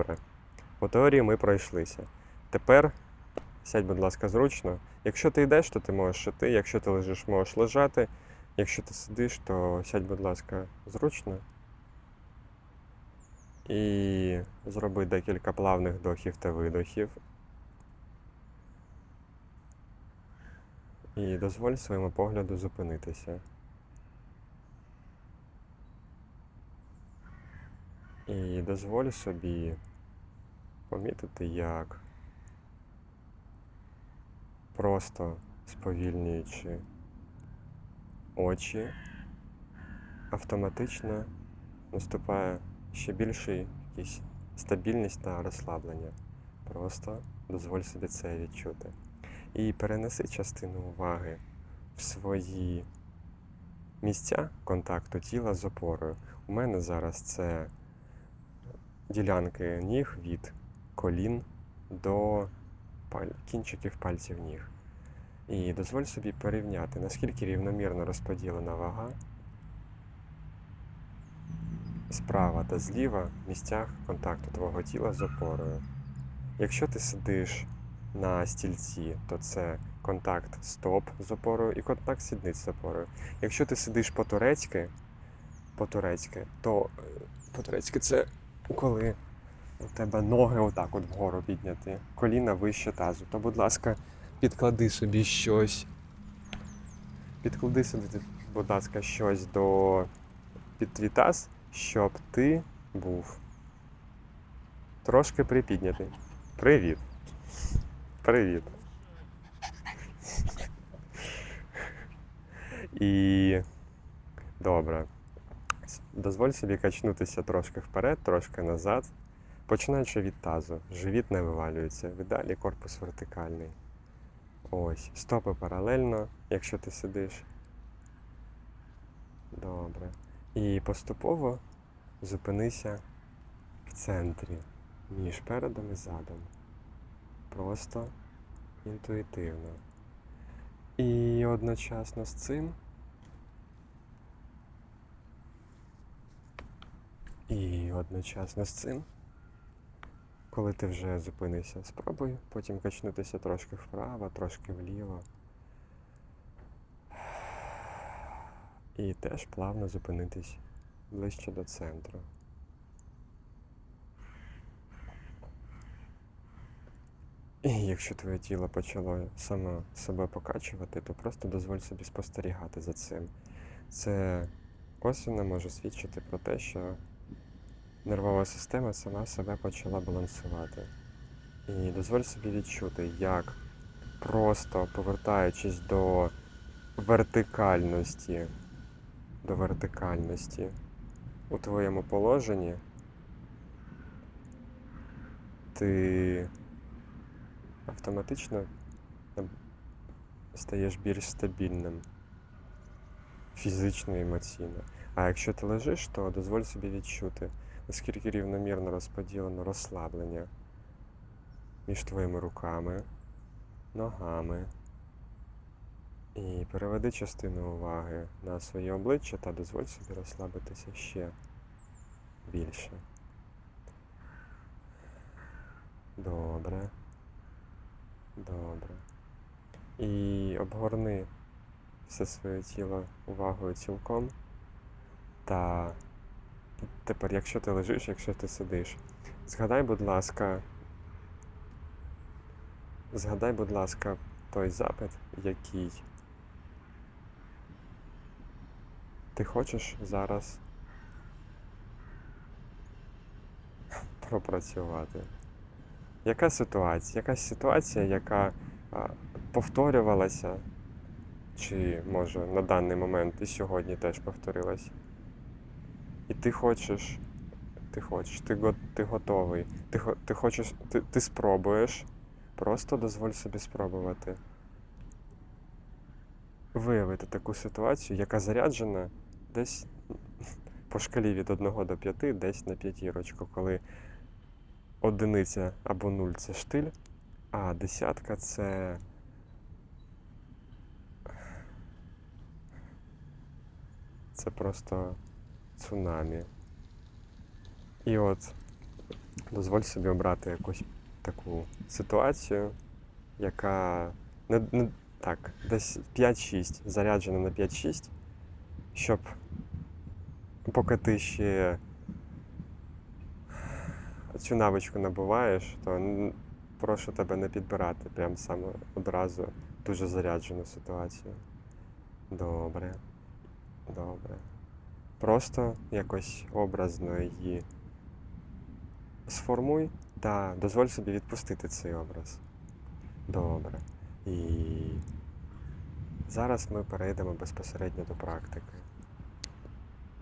Добре. По теорії ми пройшлися. Тепер сядь, будь ласка, зручно. Якщо ти йдеш, то ти можеш йти. Якщо ти лежиш, можеш лежати. Якщо ти сидиш, то сядь, будь ласка, зручно. І зроби декілька плавних вдохів та видохів. І дозволь своєму погляду зупинитися. І дозволь собі помітити, як просто сповільнюючи очі, автоматично наступає ще більший якийсь стабільність та розслаблення. Просто дозволь собі це відчути. І перенеси частину уваги в свої місця контакту тіла з опорою. У мене зараз це ділянки ніг від колін до кінчиків пальців ніг. І дозволь собі порівняти, наскільки рівномірно розподілена вага справа та зліва в місцях контакту твого тіла з опорою. Якщо ти сидиш на стільці, то це контакт стоп з опорою і контакт сідниць з опорою. Якщо ти сидиш по-турецьки, по-турецьки, то е, по-турецьки це коли у тебе ноги отак от вгору підняті, коліна вище тазу, то, будь ласка, підклади собі щось. Підклади собі, будь ласка, щось до під твій таз, щоб ти був трошки припіднятий. Привіт. Привіт. І добре. Дозволь собі качнутися трошки вперед, трошки назад. Починаючи від тазу. Живіт не вивалюється. Далі корпус вертикальний. Ось. Стопи паралельно, якщо ти сидиш. Добре. І поступово зупинися в центрі між передом і задом. Просто інтуїтивно. І одночасно з цим. І одночасно з цим, коли ти вже зупинишся, спробуй потім качнутися трошки вправо, трошки вліво. І теж плавно зупинитись ближче до центру. І якщо твоє тіло почало саме себе покачувати, то просто дозволь собі спостерігати за цим. Це косвенно може свідчити про те, що нервова система сама себе почала балансувати. І дозволь собі відчути, як просто повертаючись до вертикальності, до вертикальності у твоєму положенні, ти автоматично стаєш більш стабільним фізично і емоційно. А якщо ти лежиш, то дозволь собі відчути, наскільки рівномірно розподілено розслаблення між твоїми руками, ногами. І переведи частину уваги на своє обличчя та дозволь собі розслабитися ще більше. Добре. Добре. І обгорни все своє тіло увагою цілком. Та тепер, якщо ти лежиш, якщо ти сидиш, згадай, будь ласка, згадай, будь ласка, той запит, який ти хочеш зараз пропрацювати. Яка ситуація? Якась ситуація, яка повторювалася, чи може на даний момент і сьогодні теж повторилась? І ти хочеш, ти хочеш, ти, го- ти готовий, ти, ти хочеш, ти, ти спробуєш, просто дозволь собі спробувати. Виявити таку ситуацію, яка заряджена десь по шкалі від 1 до 5, десь на п'ятірочку, коли одиниця або нуль це штиль, а десятка це. Це просто цунамі. І от Дозволь собі обрати якусь таку ситуацію, яка не, не, так, десь 5-6, заряджена на 5-6, щоб поки ти ще цю навичку набуваєш, то прошу тебе не підбирати прям саме одразу дуже заряджену ситуацію. Добре. Добре. Просто якось образно її сформуй та дозволь собі відпустити цей образ. Добре. І зараз ми перейдемо безпосередньо до практики.